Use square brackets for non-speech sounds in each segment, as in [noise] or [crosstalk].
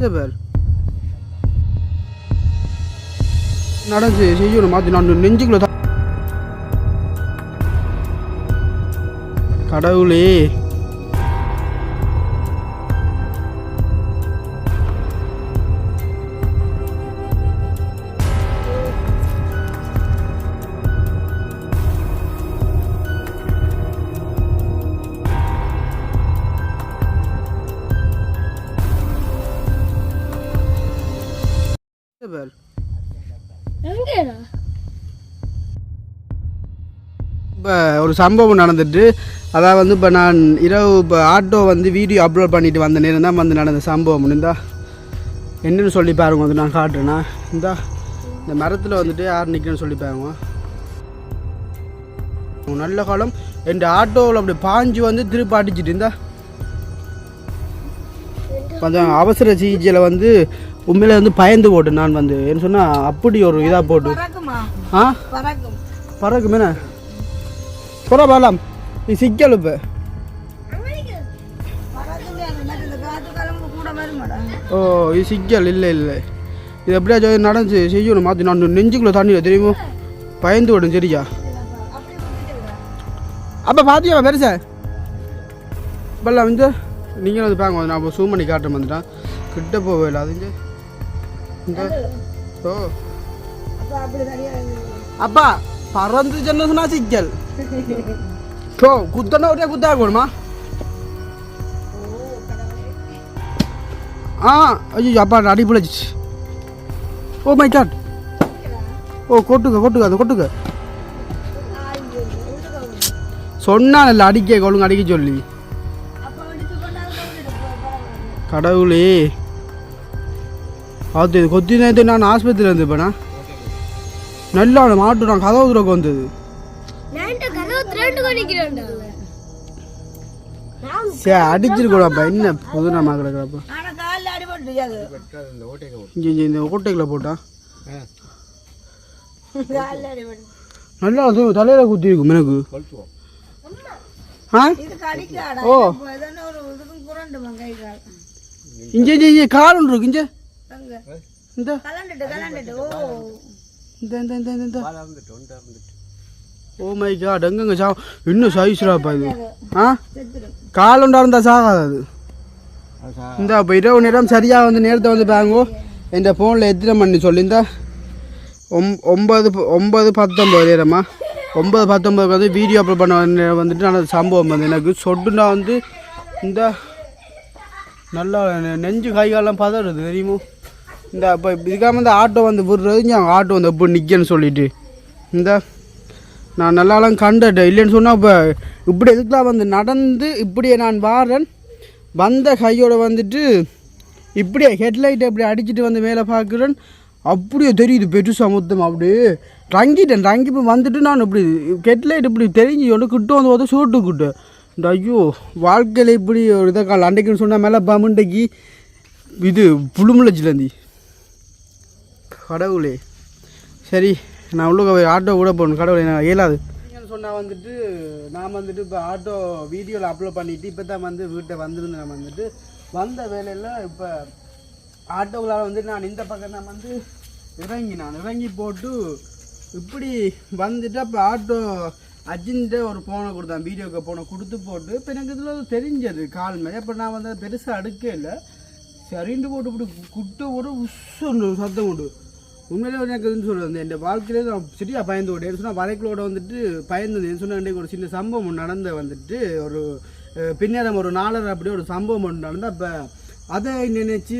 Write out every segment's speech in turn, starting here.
பேர் நடந்து செய்யணும் மாற்றி நான் நெஞ்சுக்குள்ள தான் கடவுளே. எங்கடா இப்போ ஒரு சம்பவம் நடந்துட்டு அதான் வந்து இப்போ நான் இரவு இப்போ ஆட்டோ வந்து வீடியோ அப்லோட் பண்ணிட்டு வந்த நேரம் தான் வந்து நடந்த சம்பவம். இந்தா என்னன்னு சொல்லி பாருங்க வந்து நான் காட்டுறேன்னா இந்தா இந்த மரத்தில் வந்துட்டு யார் நிற்கணும்னு சொல்லி பாருங்க. நல்ல காலம். என் ஆட்டோவில் அப்படி பாஞ்சு வந்து திருப்பி அடிச்சிட்டு இருந்தா கொஞ்சம் அவசர சிகிச்சையில் வந்து உண்மையில வந்து பயந்து போட்டு நான் வந்து. என்ன சொன்னால் அப்படி ஒரு இதாக போட்டு ஆ? பறக்கும். என்ன? புற வரலாம் நீ சிக்கல் இப்போ பறக்குது அந்த மாதிரி இந்த காத்து கிளம்பு கூட வருமாடா ஓ இது சிக்கல். இல்லை இல்லை. இது எப்படியா சொல்லி நடந்து செய்யணும் மாற்றி நான் நெஞ்சுக்குள்ளே தண்ணியில் தெரியுமோ? பயந்து விடும் சரியா? அப்போ பார்த்தியா பெருசா? இப்பெல்லாம் வந்து நீங்களும் வந்து பாங்க நான் இப்போ zoom பண்ணி காட்டுறேன் வந்துட்டான். கிட்ட போவே இல்லை அது இங்க. இந்த ஓ அப்ப பறந்து சொன்ன சிக்கல் ஓ குத்தனா ஒரே குத்தா இருக்கணுமா ஆ ஐயோ அப்பா அடி பிழைச்சிச்சு ஓ மை காட் ஓ கொட்டுக்க கொட்டுக்க அது கொட்டுக்க சொன்னான்ல அடிக்க கொள்ளுங்க அடிக்க சொல்லி கடவுளே அது கொத்தி நேரத்து நான் ஆஸ்பத்திரியில் இருந்துப்பேண்ணா நல்லா மாட்டு நான் கதவு துறக்க வந்தது. சரி அடிச்சிருக்கூடாப்பா. என்ன கிடக்குறப்பா? காலில் அடிபட்டு அது இங்கே இங்கே இந்த ஓட்டைக்குள்ள போட்டா? நல்லா அது தலையில் குத்தி இருக்கும் எனக்கு. ஆ? ஓ. இங்கே இங்கே கால் ஒன்று இருக்கு இங்கே. இந்த. ஓ. இந்த இந்த இந்த இந்த, இந்த ஓ மை காட் எங்கங்க சா இன்னும் சைஸ்ராப்பா இது ஆ? கால் ஒன்றா இருந்தால் சாகாது. அது இந்த இப்போ இரவு நேரம் சரியாக வந்து நேரத்தை வந்து பாருங்கோ. என் ஃபோனில் எத்தனை மணி சொல்லியிருந்தா ஒம் ஒம்பது ப- ஒம்பது பத்தொம்பது நேரமா ஒம்பது பத்தொம்பது வந்து வீடியோ அப்லோட் பண்ண வந்துட்டு நான் சம்பவம் வந்து எனக்கு சொட்டுனா வந்து இந்த நல்லா நெஞ்சு கை காலெல்லாம் பதறுது தெரியுமோ? இந்த இப்போ இதுக்காக வந்து ஆட்டோ வந்து விடுறதுங்க ஆட்டோ வந்து எப்படி நிற்கன்னு சொல்லிட்டு. இந்த நான் நல்லாலாம் கண்டுட்டேன் இல்லைன்னு சொன்னால் இப்போ இப்படி எதுக்குலாம் வந்து நடந்து இப்படியே நான் வாடுறேன் வந்த கையோட வந்துட்டு இப்படியே ஹெட்லைட்டை இப்படி அடிச்சுட்டு வந்து மேலே பார்க்குறேன். அப்படியே தெரியுது பெருசாக சமுத்தம் அப்படியே ரங்கிட்டேன் ரங்கி இப்போ வந்துட்டு நான் இப்படி ஹெட்லைட் இப்படி தெரிஞ்சு ஒன்று கிட்ட வந்து பார்த்தா சூட்டு கிட்ட இந்த ஐயோ வாழ்க்கையில் இப்படி ஒரு இதை கால் அன்றைக்குன்னு சொன்னால் மேலே பமுண்டைக்கு இது புழுமுளைச்சிலேந்தி கடவுளே. சரி நான் உள்ளுக்க போய் ஆட்டோ கூட போகணும் கடவுளே நான் இயலாது. சொன்னால் வந்துட்டு நான் வந்துட்டு இப்போ ஆட்டோ வீடியோவில் அப்லோட் பண்ணிவிட்டு இப்போ தான் வந்து வீட்டை வந்திருந்தேன் நான் வந்துட்டு. வந்த வேலையில் இப்போ ஆட்டோக்களால் வந்து நான் இந்த பக்கம் நான் வந்து இறங்கி நான் இறங்கி போட்டு இப்படி வந்துட்டு அப்போ ஆட்டோ அர்ஜென்ட்டு ஒரு ஃபோனை கொடுத்தான் வீடியோக்கு ஃபோனை கொடுத்து போட்டு இப்போ எனக்கு இதில் தெரிஞ்சது கால் மேலே. இப்போ நான் வந்து பெருசாக அடுக்கே இல்லை. சரிண்டு போட்டு இப்படி குட்டு போட்டு உஸ்ஸு சத்தம் உண்டு உண்மையிலே எனக்கு வந்து சொல்லுறது என் வாழ்க்கையிலே நான் சரியா பயந்து விட்டேன் சொன்னால் வரைக்குள்ளோட வந்துட்டு பயந்து சொன்ன ஒரு சின்ன சம்பவம் நடந்த வந்துட்டு ஒரு அஹ், பின்னேரம் ஒரு நாலரை அப்படி ஒரு சம்பவம் ஒன்று நடந்தால் அப்போ அதை நினைச்சு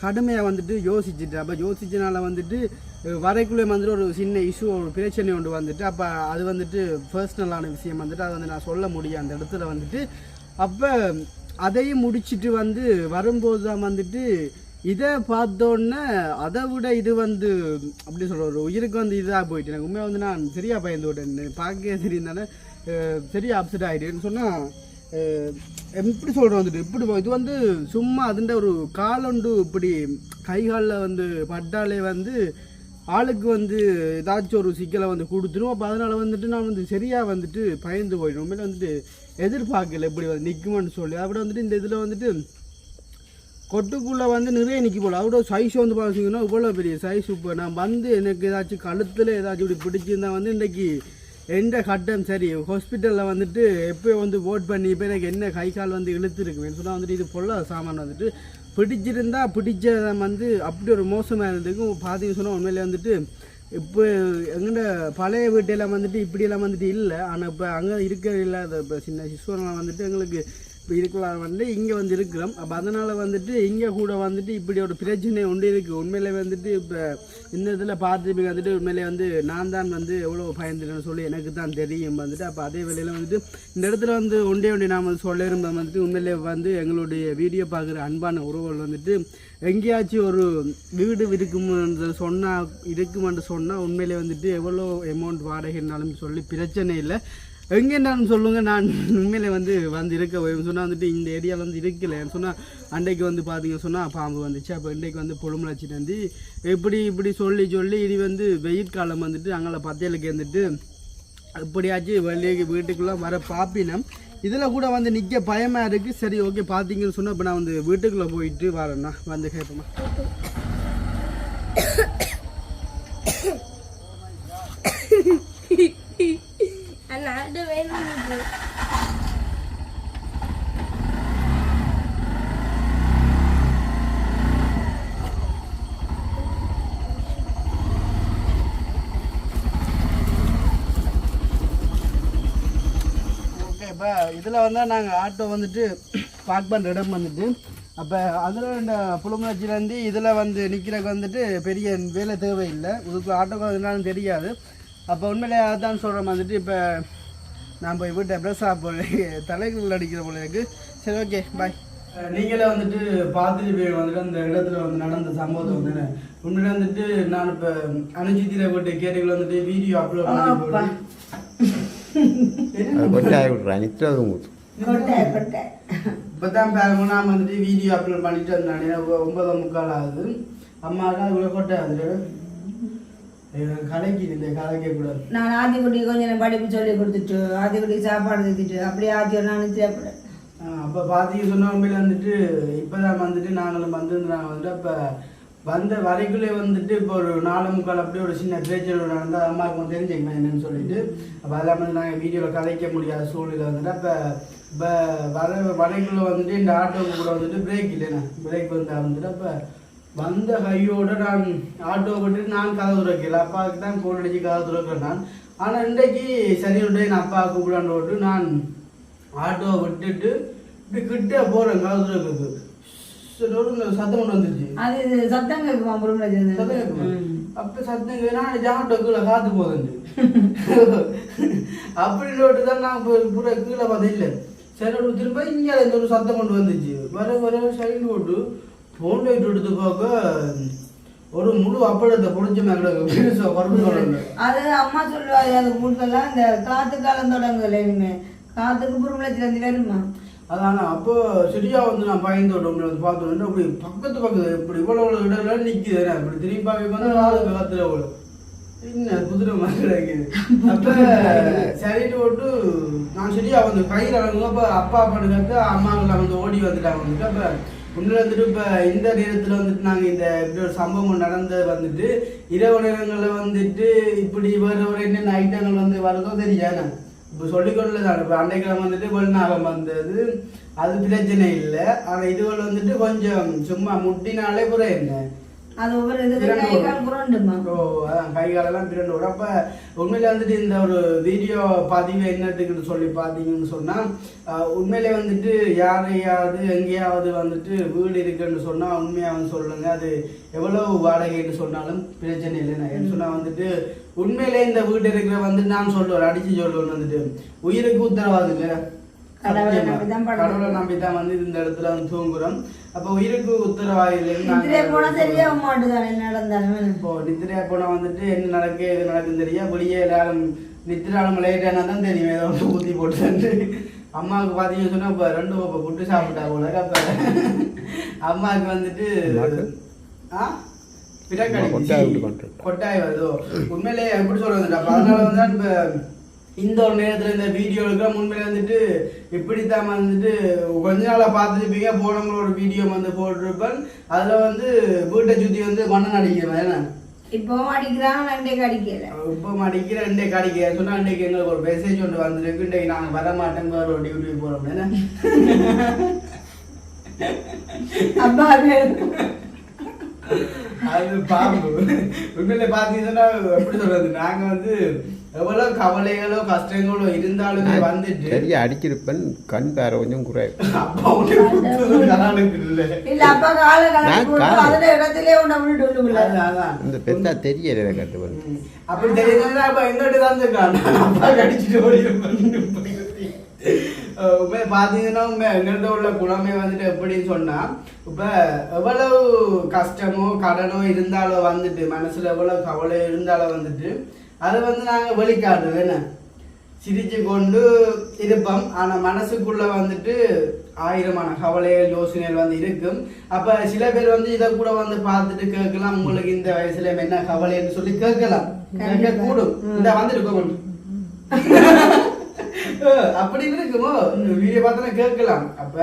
கடுமையாக வந்துட்டு யோசிச்சுட்டு அப்போ யோசிச்சனால வந்துட்டு வரைக்குள்ளே வந்துட்டு ஒரு சின்ன இஷ்யூ ஒரு பிரச்சனை ஒன்று வந்துட்டு அப்போ அது வந்துட்டு பர்சனலான விஷயம் வந்துட்டு அதை வந்து நான் சொல்ல முடியும் அந்த இடத்துல வந்துட்டு. அப்போ அதையும் முடிச்சுட்டு வந்து வரும்போது தான் வந்துட்டு இதை பார்த்தோன்னே அதை விட இது வந்து அப்படி சொல்கிற ஒரு உயிருக்கு வந்து இதாக போயிட்டு. எனக்கு உண்மையாக வந்து நான் சரியாக பயந்து விட்டேன் பார்க்க தெரியுந்தானே சரியா அப்செட் ஆகிட்டேன்னு சொன்னால் எப்படி சொல்கிறோம் வந்துட்டு இப்படி இது வந்து சும்மா அதுண்ட ஒரு காலொண்டு இப்படி கை காலில் வந்து பட்டாலே வந்து ஆளுக்கு வந்து ஏதாச்சும் ஒரு சிக்கலை வந்து கொடுத்துரும். அப்போ அதனால் வந்துட்டு நான் வந்து சரியாக வந்துட்டு பயந்து போயிடும் உண்மையில வந்துட்டு எதிர்பார்க்கல இப்படி வந்து நிற்குமான்னு சொல்லி. அப்படி வந்துட்டு இந்த இதில் வந்துட்டு கொட்டுக்குள்ளே வந்து நிறைய நிற்கி போல. அவரோட சைஸ் வந்து பார்த்தீங்கன்னா இவ்வளோ பெரிய சைஸ் இப்போ நான் வந்து எனக்கு ஏதாச்சும் கழுத்தில் ஏதாச்சும் இப்படி பிடிச்சிருந்தா வந்து இன்றைக்கி எந்த கட்டம் சரி ஹாஸ்பிட்டலில் வந்துட்டு எப்போ வந்து ஓட் பண்ணி இப்போ எனக்கு என்ன கை கால் வந்து இழுத்துருக்குன்னு சொன்னால் வந்துட்டு இது பொல்ல சாமான் வந்துட்டு. பிடிச்சிருந்தா பிடிச்சதை வந்து அப்படி ஒரு மோசமாக இருந்திருக்கும் பார்த்தீங்கன்னு சொன்னால் உண்மையிலே வந்துட்டு இப்போ எங்கள்ட பழைய வீட்டெல்லாம் வந்துட்டு இப்படியெல்லாம் வந்துட்டு இல்லை. ஆனால் இப்போ அங்கே இருக்க இல்லாத இப்போ சின்ன சிசுவெல்லாம் வந்துட்டு எங்களுக்கு இருக்கலாம் வந்து இங்கே வந்து இருக்கிறோம் அப்போ அதனால் வந்துட்டு இங்கே கூட வந்துட்டு இப்படி ஒரு பிரச்சனை ஒன்று இருக்குது உண்மையிலே வந்துட்டு இப்போ இந்த இதில் பார்த்துட்டு வந்துட்டு உண்மையிலே வந்து நான் தான் வந்து எவ்வளோ பயந்துட்டேன்னு சொல்லி எனக்கு தான் தெரியும் வந்துட்டு. அப்போ அதே வேலையில் வந்துட்டு இந்த இடத்துல வந்து ஒன்றே ஒன்றே நாம் வந்து சொல்ல இருந்தோம் வந்துட்டு. உண்மையிலே வந்து எங்களுடைய வீடியோ பார்க்குற அன்பான உறவுகள் வந்துட்டு எங்கேயாச்சும் ஒரு வீடு இருக்குமென்று சொன்னால் இருக்குமென்று சொன்னால் உண்மையிலே வந்துட்டு எவ்வளோ அமௌண்ட் வாடகைனாலும் சொல்லி பிரச்சனை இல்லை. எங்கேன்னாலும் சொல்லுங்கள் நான் உண்மையிலே வந்து வந்து இருக்க சொன்னால் வந்துட்டு இந்த ஏரியாவில் வந்து இருக்கல. சொன்னால் அன்றைக்கு வந்து பார்த்தீங்க சொன்னால் பாம்பு வந்துச்சு. அப்போ இன்றைக்கு வந்து பொழுமுலாச்சிட்டு வந்து இப்படி இப்படி சொல்லி சொல்லி இது வந்து வெயில் காலம் வந்துட்டு அங்கே பத்தியலுக்கு இருந்துட்டு இப்படியாச்சும் வெளியே வீட்டுக்குள்ளே வர பாப்பினம். இதில் கூட வந்து நிற்க பயமாக இருக்குது சரி ஓகே பார்த்தீங்கன்னு சொன்னால் இப்போ நான் வந்து வீட்டுக்குள்ளே போயிட்டு வரேண்ணா வந்து கேட்போமா அண்ணா அது வேணும் ஓகே இப்போ இதில் வந்து நாங்கள் ஆட்டோ வந்துட்டு பார்க் பண்ணுற இடம் வந்துட்டு அப்போ அதில் இந்த புழுமலச்சிலேருந்து இதில் வந்து நிற்கிறக்கு வந்துட்டு பெரிய வேலை தேவையில்லை. இதுக்கு ஆட்டோக்கு இருந்தாலும் தெரியாது. அப்போ உண்மையிலே அதான் சொல்கிறோம் வந்துட்டு இப்போ நான் போய் வீட்டை போகிறேன் தலைகள் அடிக்கிற போல இருக்கு. சரி ஓகே பாய் நீங்களே வந்துட்டு பார்த்துட்டு போய் வந்துட்டு அந்த இடத்துல வந்து நடந்த சம்பவத்தை வந்து உண்மையிலே வந்துட்டு நான் இப்போ அனுஜித்திர வீட்டு கேட்டுகள் வந்துட்டு வீடியோ அப்லோட் பண்ணி கொட்டை இப்போதான் பாருங்க நான் வந்துட்டு வீடியோ அப்லோட் பண்ணிட்டு வந்தானே. ஒன்பது முக்கால் ஆகுது. அம்மாவுக்கு அது கூட கொட்டை ஆகுது கடைக்கு இல்லை கடைக்க கூடாது நான் ஆதிக்குட்டி கொஞ்சம் படிப்பு சொல்லி கொடுத்துட்டு ஆதிக்குட்டி சாப்பாடு தூக்கிட்டு அப்படியே ஆதி நான் சாப்பிடுறேன் அப்போ பார்த்தீங்க சொன்ன உண்மையில வந்துட்டு இப்போதான் வந்துட்டு நாங்களும் வந்திருந்தாங்க வந்துட்டு அப்போ வந்த வரைக்குள்ளே வந்துட்டு இப்போ ஒரு நாலு முக்கால் அப்படியே ஒரு சின்ன பிரச்சனை நடந்தால் அம்மாவுக்கு தெரிஞ்சுக்கணும் என்னன்னு சொல்லிட்டு அப்போ அதெல்லாம் வந்து நாங்கள் வீடியோவில் கதைக்க முடியாத சூழ்நிலை வந்துட்டு அப்போ இப்போ வர வரைக்குள்ளே வந்துட்டு இந்த ஆட்டோவுக்கு கூட வந்துட்டு பிரேக் இல்லைண்ணா பிரேக் வந்து வந்துட்டு அப்போ வந்த கையோட நான் ஆட்டோ விட்டு நான் கதை துறக்கல. அப்பாவுக்கு தான் ஃபோன் அடிச்சு கதை துறக்கிறேன் நான். ஆனால் இன்றைக்கு விட்டு என் அப்பா கூப்பிடான்னு நான் ஆட்டோவை விட்டுட்டு இப்படி கிட்ட போகிறேன் கதை துறக்கிறதுக்கு. சத்தம் கொண்டு வந்துருச்சு. அது சத்தம் கேட்குமா சத்தம் கேட்குமா? அப்ப சத்தம் நான் ஜாட்டோ கீழே காத்து போகுது [laughs] அப்படி நோட்டு தான் நான் பூரா கீழே பார்த்தேன். இல்லை. சரி திரும்ப இங்கே இந்த ஒரு சத்தம் கொண்டு வந்துச்சு. வர வர சைடு போட்டு ஃபோன் லைட் எடுத்து பார்க்க ஒரு முழு அப்பளத்தை பொடிச்ச மேலே அது அம்மா சொல்லுவாங்க அந்த முருங்கெல்லாம் இந்த காத்து காலம் தொடங்கல இனிமே. காத்துக்கு புருமலத்துல இருந்து வருமா அதான் அப்போ சரியா வந்து நான் பயந்து விட்டோம். வந்து பார்த்தோம் அப்படி பக்கத்து பக்கத்து இப்படி இவ்வளோ இடம்லாம் நிற்குது இப்படி திரும்பி பார்க்க வந்து ஆளு காத்துல அவ்வளோ என்ன குதிரை மாதிரி கிடைக்குது. அப்ப சரிட்டு விட்டு நான் சரியா வந்து கையில் இறங்குங்க அப்போ அப்பா அப்பான்னு கத்து அம்மாங்களாம் வந்து ஓடி வந்துட்டாங்க. வந்துட்டு அப்போ முன்னே வந்துட்டு இப்போ இந்த நேரத்தில் வந்துட்டு நாங்கள் இந்த இப்படி ஒரு சம்பவம் நடந்தது வந்துட்டு இரவு நேரங்களில் வந்துட்டு இப்படி வேறு ஒரு என்னென்ன ஐட்டங்கள் வந்து வருதோ தெரியாது இப்போ சொல்லிக்கொள்ள தான். இப்போ அன்றைக்கிழமை வந்துட்டு வெள்நாகம் வந்தது. அது பிரச்சனை இல்லை. ஆனால் இதுகள் வந்துட்டு கொஞ்சம் சும்மா முட்டினாலே குறை என்ன? அது ஒவ்வொரு கை காலெல்லாம் பிறண்டு வரும். அப்போ உண்மையில வந்துட்டு இந்த ஒரு வீடியோ பதிவு என்னத்துக்குன்னு சொல்லி பார்த்தீங்கன்னு சொன்னால் உண்மையிலே வந்துட்டு யாரையாவது எங்கேயாவது வந்துட்டு வீடு இருக்குன்னு சொன்னால் உண்மையாக வந்து சொல்லுங்க. அது எவ்வளவு வாடகைன்னு சொன்னாலும் பிரச்சனை இல்லை. நான் என்ன சொன்னால் வந்துட்டு உண்மையிலே இந்த வீடு இருக்கிற வந்து நான் சொல்லுவேன் அடிச்சு சொல்லுவேன் வந்துட்டு. உயிருக்கு உத்தரவாது இல்லை. கடவுளை நம்பி தான் வந்து இந்த இடத்துல வந்து தூங்குறோம். அப்போ உயிருக்கு உத்தரவாயில் போனா தெரிய மாட்டுதான் என்ன நடந்தாலும். இப்போ நித்திரையா போனா வந்துட்டு என்ன நடக்கு எது நடக்குன்னு தெரியும் வெளியே எல்லாரும் நித்திராலும் லேட்டானா தான் தெரியும். ஏதோ ஒன்று ஊற்றி போட்டு அம்மாவுக்கு பார்த்தீங்கன்னு சொன்னா இப்போ ரெண்டு இப்போ புட்டு சாப்பிட்டா போல அப்போ அம்மாவுக்கு வந்துட்டு? ஆ? பிறக்கடி. கொட்டாய் வருதோ? உண்மையிலே எப்படி சொல்றது அப்போ அதனால வந்து இப்போ இந்த ஒரு நேரத்தில் இந்த வீடியோ எடுக்கிற முன்மையில வந்துட்டு இப்படித்தான் வந்துட்டு கொஞ்ச நாளாக பார்த்துருப்பீங்க. போனவங்களோட ஒரு வீடியோ வந்து போட்டிருப்பேன். அதில் வந்து வீட்டை சுற்றி வந்து மண்ணன் அடிக்கிறேன். என்ன? இப்பவும் அடிக்கிறான் அன்றைக்கு அடிக்கல. இப்போ அடிக்கிற ரெண்டே கடிக்க சொன்னா அன்றைக்கு எங்களுக்கு ஒரு மெசேஜ் ஒன்று வந்திருக்கு. இன்றைக்கு நாங்கள் வர மாட்டோம் வேற ஒரு டியூட்டி போகிறோம் என்ன? அப்பா அது பாம்பு. உண்மையில பார்த்தீங்கன்னா எப்படி சொல்றது? நாங்க வந்து எவ்வளவு கவலைகளோ கஷ்டங்களோ இருந்தாலுமே வந்துட்டு சரியா அடிச்சிருப்பேன். கண் பேர கொஞ்சம் குறைவு. இந்த தெரியல எனக்கு அது வந்து. அப்படி தெரியுதுன்னா அப்ப எங்கிட்ட தான் இருக்கான் அப்பா கடிச்சிட்டு ஓடிருப்பேன் உண்மை பார்த்தீங்கன்னா உண்மை எங்கள்கிட்ட உள்ள குணமே வந்துட்டு எப்படின்னு சொன்னா இப்ப எவ்வளவு கஷ்டமோ கடனோ இருந்தாலோ வந்துட்டு மனசுல எவ்வளவு கவலை இருந்தாலோ வந்துட்டு அதை வந்து நாங்க வெளிக்காட்டுறோம் என்ன? சிரிச்சு கொண்டு இருப்போம். ஆனா மனசுக்குள்ள வந்துட்டு ஆயிரமான கவலைகள் யோசனைகள் வந்து இருக்கும். அப்ப சில பேர் வந்து இதை கூட வந்து பார்த்துட்டு கேட்கலாம். உங்களுக்கு இந்த வயசுல என்ன கவலைன்னு சொல்லி கேட்கலாம். கேட்க கூடும் இந்த வந்துருக்கோம் [laughs] அப்படி இருக்குமோ? வீடியோ பார்த்தா கேட்கலாம். அப்ப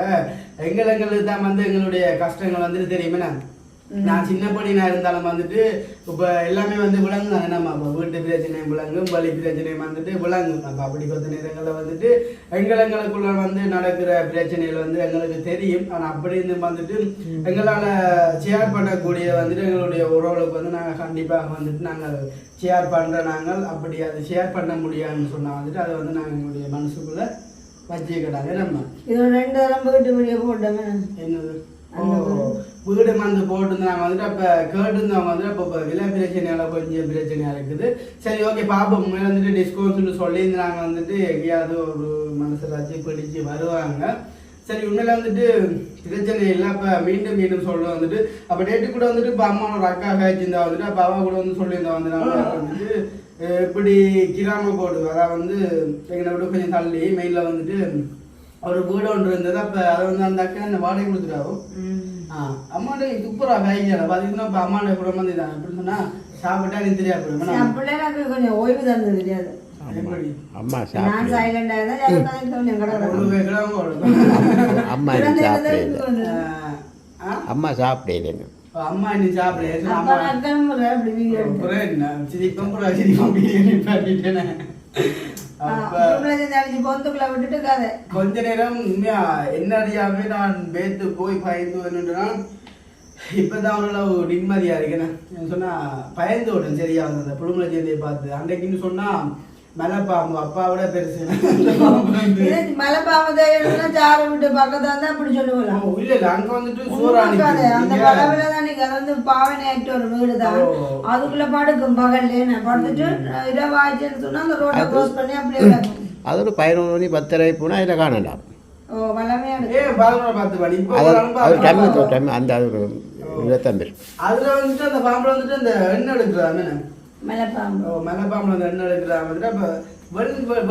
எங்கள் எங்களுக்கு தான் வந்து எங்களுடைய கஷ்டங்கள் வந்துட்டு தெரியுமே. நான் சின்ன பொடினா இருந்தாலும் வந்துட்டு இப்ப எல்லாமே வந்து விளங்குனாங்க நம்ம அப்ப வீட்டு பிரச்சனை விளங்கும் வழி பிரச்சனை வந்துட்டு விளங்கும் அப்ப அப்படி கொஞ்ச நேரங்களில் வந்துட்டு எங்கள் எங்களுக்குள்ள வந்து நடக்கிற பிரச்சனைகள் வந்து எங்களுக்கு தெரியும். ஆனா அப்படி இருந்து வந்துட்டு எங்களால ஷேர் பண்ணக்கூடிய வந்துட்டு எங்களுடைய உறவுகளுக்கு வந்து நாங்க கண்டிப்பாக வந்துட்டு நாங்கள் ஷேர் பண்ற நாங்கள் அப்படி அது ஷேர் பண்ண முடியாதுன்னு சொன்னா வந்துட்டு அதை வந்து நாங்கள் எங்களுடைய மனசுக்குள்ள வச்சுக்கிட்டாங்க நம்ம. இது ரெண்டு வீட்டு வீடியோ போட்டோமே. என்னது? ஓ. வீடு வந்து போட்டுருந்தாங்க வந்துட்டு அப்ப கேட்டுருந்தவங்க வந்துட்டு அப்போ இப்போ விலை பிரச்சனையால கொஞ்சம் பிரச்சனையா இருக்குது. சரி ஓகே பாப்போம். மேலே வந்துட்டு டிஸ்கவுண்ட்னு சொல்லியிருந்தாங்க வந்துட்டு எங்கேயாவது ஒரு மனசுல பிடிச்சி பிடிச்சு வருவாங்க. சரி உண்மையில வந்துட்டு பிரச்சனை இல்லை. அப்ப மீண்டும் மீண்டும் சொல்ல வந்துட்டு. அப்ப டேட்டு கூட வந்துட்டு இப்போ அம்மாவோட அக்கா காய்ச்சிருந்தா வந்துட்டு அப்ப அவ கூட வந்து சொல்லியிருந்தா வந்து அப்ப வந்துட்டு இப்படி கிராம கோடு அதாவது வந்து எங்களை விட கொஞ்சம் தள்ளி மெயின்ல வந்துட்டு ஒரு வீடு ஒன்று இருந்தது. அப்ப அதை வந்து அந்த அக்கா அந்த வாடகை கொடுத்துட்டாவும் ஆ அம்மாண்ட துப்புரா காய்க்கல பார்த்தீங்கன்னா இப்போ அம்மாண்ட கூட வந்து இதான் எப்படி சொன்னா சாப்பிட்டா நீ தெரியா போயிடும் எனக்கு கொஞ்சம் ஓய்வு தந்தது தெரியாது. அம்மா அம்மா நீ சாப்பிடல? அம்மா நீ சாப்பிடு. கொஞ்ச நேரம் உண்மையா என்ன அறியாமே நான் பேத்து போய் பயந்து வந்துட்டுனா இப்பதான் ஓரளவு நிம்மதியா இருக்கேன் சொன்னா பயந்து விட்டேன் சரியா? அந்த புழுமலை சேர்ந்தியை பார்த்து. அன்றைக்குன்னு சொன்னா மலைப்பாம்பு அப்பாவோட பெருசு. பாம்பு மலைப்பாம்பத்தை எடுத்துனா சாரை விட்டு பக்கத்துல இருந்தா அப்படி சொல்லுவோம் இல்ல இல்ல அங்க வந்துட்டு சோறா உண்மைக்காது. அந்த. படவுல தான் நீங்க அது வந்து பாவனை ஆக்ட் ஒரு வீடு தான். அதுக்குள்ள படுக்கும் பகல்ல நான் படுத்துட்டு இரவு ஆச்சுன்னு சொன்னா அந்த ரோட்டை க்ளோஸ் பண்ணி அப்படியே கிடக்கும். அதோட பதினொரு மணி பத்தரை போனால் அதில் காணலாம் அது ஒரு அது அந்த அது ஒரு அதுல வந்துட்டு அந்த பாம்புல வந்துட்டு அந்த எண்ணெய் எடுக்கிறாங்க மலப்பாம்பு ஓ மலைப்பாம்புல அந்த எண்ணெய் எடுக்கிறாங்க வந்துட்டு அப்ப வெண் வெ-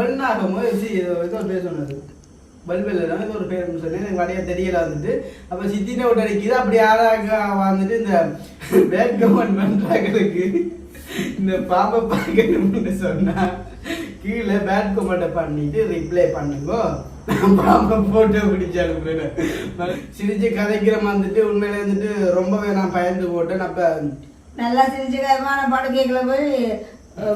சி இது ஒரு பேர் சொன்னது. வல்வெல்ல இது ஒரு பேர் சொன்னேன் எனக்கு வடையா தெரியல வந்துட்டு. அப்போ சித்தின விட்டு அடிக்குது. அப்படி யாராக வந்துட்டு இந்த பேக் கவர்மெண்ட் பண்றாங்களுக்கு இந்த பாம்பை பார்க்கணும்னு சொன்னா கீழே பேட் கமெண்ட்டை பண்ணிட்டு ரிப்ளை பண்ணுங்க. பாம்பை போட்டோ பிடிச்சு அனுப்புறேன். சிரிச்சு கதைக்கிற வந்துட்டு உண்மையில வந்துட்டு ரொம்பவே நான் பயந்து போட்டேன். அப்ப நல்லா சிரிச்சுக்கரமான படுக்கைக்குள்ள போய்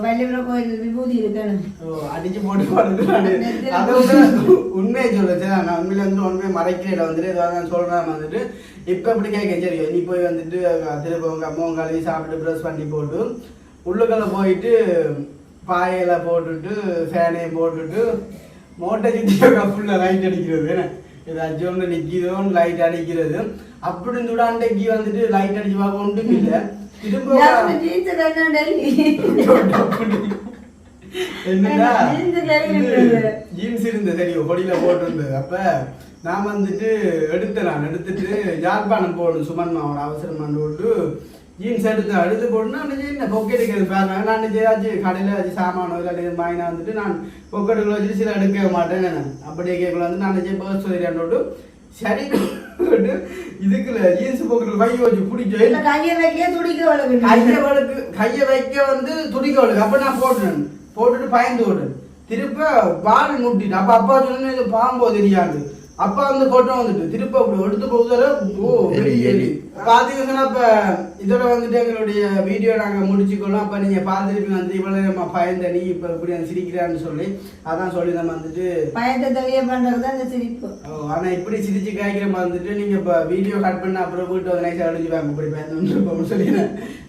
வள்ளிபுரம் கோயில் விபூதி இருக்கணும். ஓ, அடிச்சு போட்டு படுக்கிறாரு. அதை உண்மையை சொல்றேன். சரி நான் உண்மையில வந்து உண்மையை மறைக்கிறேன். வந்துட்டு ஏதாவது சொல்றேன் வந்துட்டு. இப்ப இப்படி கேட்க சரி நீ போய் வந்துட்டு திரும்ப உங்க அம்மா உங்க சாப்பிட்டு ப்ரஷ் பண்ணி போட்டு உள்ளுக்குள்ள போயிட்டு பாயையில போட்டுட்டு ஃபேனையும் போட்டுட்டு மோட்டை சுத்தி கப்புல லைட் அடிக்கிறது. ஏதாச்சும் ஒன்று நிற்கிதோன்னு லைட் அடிக்கிறது. அப்படி இந்த அன்றைக்கு வந்துட்டு லைட் அடிச்சு பார்க்க ஒன்றும் இல்லை. ஜீன்ஸ் இருந்தது. சரி கொடியில போட்டிருந்தது அப்ப நான் வந்துட்டு எடுத்தேன் நான் எடுத்துட்டு யாழ்ப்பாணம் போகணும் சுமன் மாவோட அவசரம் விட்டு ஜீன்ஸ் எடுத்து எடுத்து போட்டுனா என்ன பொக்கெட் இருக்கிறது பாருங்க நான் ஏதாச்சும் கடையில் சாமானோ எதுவும் வாங்கினா வந்துட்டு நான் பொக்கெட்டுக்குள்ள வச்சு சில எடுக்க மாட்டேன் அப்படியே கேட்கல வந்து நான் நினைச்சேன் பர்ஸ் சொல்லிட்டு சரி இதுக்குள்ள ஜீன்ஸ் பொக்கெட்டில் வை வச்சு பிடிச்சி இல்ல கையை வைக்க துடிக்கிறவளுக்கு கையை வழுக்கு கையை வைக்க வந்து துடிக்க வழுக்கு. அப்ப நான் போட்டுனேன் போட்டுட்டு பயந்து விட்டேன் திருப்ப வால் முட்டிட்டு. அப்ப அப்பா சொன்ன இது பாம்போ தெரியாது. அப்பா வந்து போட்டோ வந்துட்டு. திருப்ப அப்படி எடுத்து எலி. பாத்தீங்கன்னா இப்ப இதோட வந்துட்டு எங்களுடைய வீடியோ நாங்க முடிச்சுக்கொள்ளோம். அப்ப நீங்க பார்த்துருப்பீங்க வந்து இவ்வளவு நம்ம பயந்த நீ இப்ப இப்படி சிரிக்கிறான்னு சொல்லி. அதான் சொல்லி நம்ம வந்துட்டு பயத்தை தெளிய பண்றது தான் இந்த சிரிப்பு. ஓ, ஆனா இப்படி சிரிச்சு காய்க்கிற மாதிரி வந்துட்டு நீங்க இப்ப வீடியோ கட் பண்ண அப்புறம் வீட்டு வந்து நைஸா அழிஞ்சுவாங்க இப்படி பயந்து கொண்டிருப்போம்னு சொல்லி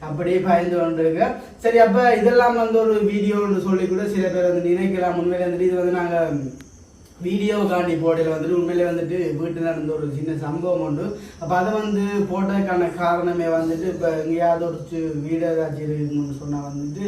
அப்படியே பயந்து கொண்டிருக்க சரி அப்ப இதெல்லாம் வந்து ஒரு வீடியோன்னு சொல்லி கூட சில பேர் வந்து நினைக்கலாம். உண்மையில வந்துட்டு இது வந்து நாங்க வீடியோ காண்டி போடையில் வந்துட்டு உண்மையிலே வந்துட்டு வீட்டில் நடந்த ஒரு சின்ன சம்பவம் உண்டு. அப்போ அதை வந்து போட்டதுக்கான காரணமே வந்துட்டு இப்போ எங்கேயாவது ஒரு வீடு ஏதாச்சும் இருக்குன்னு சொன்னால் வந்துட்டு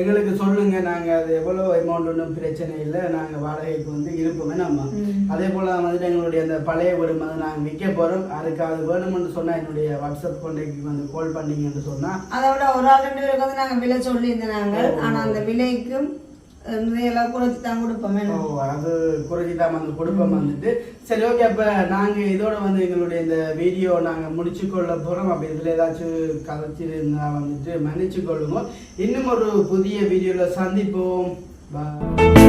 எங்களுக்கு சொல்லுங்க. நாங்கள் அது எவ்வளோ அமௌண்ட் ஒன்றும் பிரச்சனை இல்லை. நாங்கள் வாடகைக்கு வந்து இருப்போமே. நம்ம. அதே போல் வந்துட்டு எங்களுடைய அந்த பழைய வீடு வந்து நாங்கள் விற்க போகிறோம் அதுக்கு அது வேணும்னு சொன்னால் என்னுடைய வாட்ஸ்அப் கொண்டைக்கு வந்து கால் பண்ணீங்கன்னு சொன்னால் அதை விட ஒரு ஆள் ரெண்டு பேருக்கு வந்து நாங்கள் விலை சொல்லியிருந்தோம் நாங்கள் ஆனால் அந்த விலைக்கும் எல்லாம் குறைச்சி தான் கொடுப்போம் ஓ அது குறைச்சி தான் வந்து கொடுப்போம் வந்துட்டு. சரி ஓகே அப்போ நாங்கள் இதோட வந்து எங்களுடைய இந்த வீடியோ நாங்கள் முடிச்சு கொள்ள போகிறோம் அப்படி இதில் ஏதாச்சும் கதைச்சிருந்தா வந்துட்டு மன்னிச்சு கொள்ளுங்க இன்னும் ஒரு புதிய வீடியோவில் சந்திப்போம். Bye.